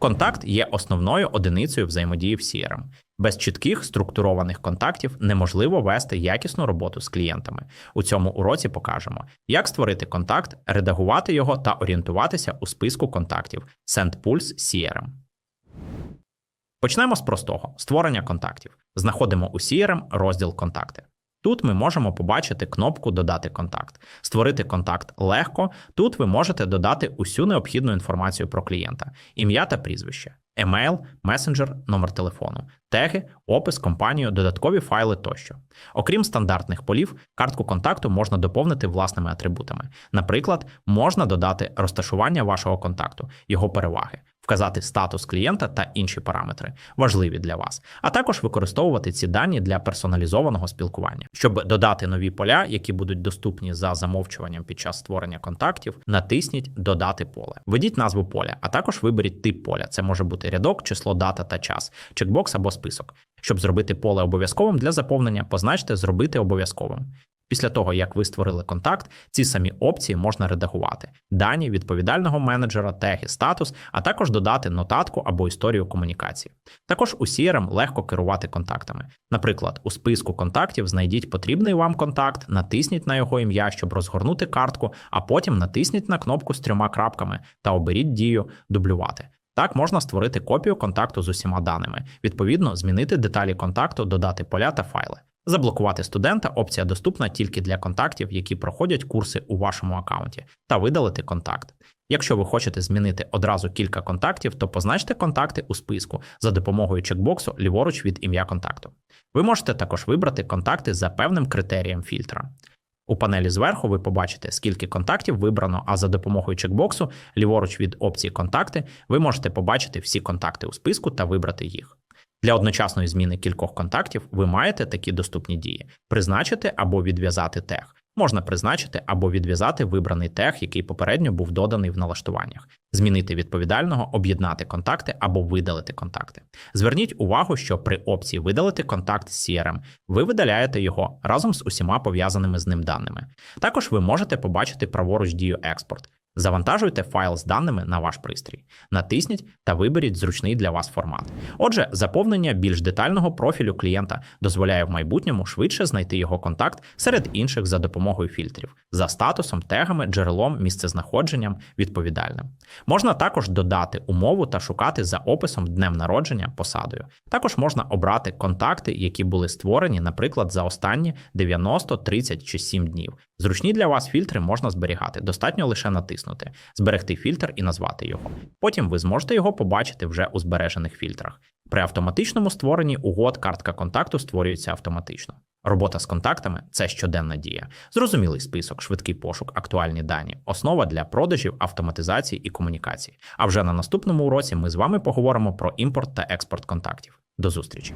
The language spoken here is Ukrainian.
Контакт є основною одиницею взаємодії в CRM. Без чітких структурованих контактів неможливо вести якісну роботу з клієнтами. У цьому уроці покажемо, як створити контакт, редагувати його та орієнтуватися у списку контактів SendPulse CRM. Почнемо з простого створення контактів. Знаходимо у CRM розділ Контакти. Тут ми можемо побачити кнопку Додати контакт. Створити контакт легко. Тут ви можете додати усю необхідну інформацію про клієнта: ім'я та прізвище, емейл, месенджер, номер телефону, теги, опис, компанію, додаткові файли тощо. Окрім стандартних полів, картку контакту можна доповнити власними атрибутами. Наприклад, можна додати розташування вашого контакту, його переваги, вказати статус клієнта та інші параметри, важливі для вас, а також використовувати ці дані для персоналізованого спілкування. Щоб додати нові поля, які будуть доступні за замовчуванням під час створення контактів, натисніть Додати поле. Введіть назву поля, а також виберіть тип поля. Це може бути рядок, число, дата та час, чекбокс або список. Щоб зробити поле обов'язковим для заповнення, позначте Зробити обов'язковим. Після того, як ви створили контакт, ці самі опції можна редагувати: дані відповідального менеджера, теги, статус, а також додати нотатку або історію комунікації. Також у CRM легко керувати контактами. Наприклад, у списку контактів знайдіть потрібний вам контакт, натисніть на його ім'я, щоб розгорнути картку, а потім натисніть на кнопку з трьома крапками та оберіть дію дублювати. Так можна створити копію контакту з усіма даними, відповідно, змінити деталі контакту, додати поля та файли. Заблокувати студента опція доступна тільки для контактів, які проходять курси у вашому аккаунті, та видалити контакт. Якщо ви хочете змінити одразу кілька контактів, то позначте контакти у списку за допомогою чекбоксу ліворуч від ім'я контакту. Ви можете також вибрати контакти за певним критерієм фільтра. У панелі зверху ви побачите, скільки контактів вибрано, а за допомогою чекбоксу ліворуч від опції Контакти ви можете побачити всі контакти у списку та вибрати їх. Для одночасної зміни кількох контактів ви маєте такі доступні дії: призначити або відв'язати тег. Можна призначити або відв'язати вибраний тег, який попередньо був доданий в налаштуваннях, змінити відповідального, об'єднати контакти або видалити контакти. Зверніть увагу, що при опції видалити контакт з CRM ви видаляєте його разом з усіма пов'язаними з ним даними. Також ви можете побачити праворуч дію експорт. Завантажуйте файл з даними на ваш пристрій, натисніть та виберіть зручний для вас формат. Отже, заповнення більш детального профілю клієнта дозволяє в майбутньому швидше знайти його контакт серед інших за допомогою фільтрів за статусом, тегами, джерелом, місцезнаходженням, відповідальним. Можна також додати умову та шукати за описом днем народження посадою. Також можна обрати контакти, які були створені, наприклад, за останні 90, 30 чи 7 днів. Зручні для вас фільтри можна зберігати. Достатньо лише натиснути, зберегти фільтр і назвати його. Потім ви зможете його побачити вже у збережених фільтрах. При автоматичному створенні угод картка контакту створюється автоматично. Робота з контактами це щоденна дія. Зрозумілий список, швидкий пошук, актуальні дані, основа для продажів, автоматизації і комунікації. А вже на наступному уроці ми з вами поговоримо про імпорт та експорт контактів. До зустрічі!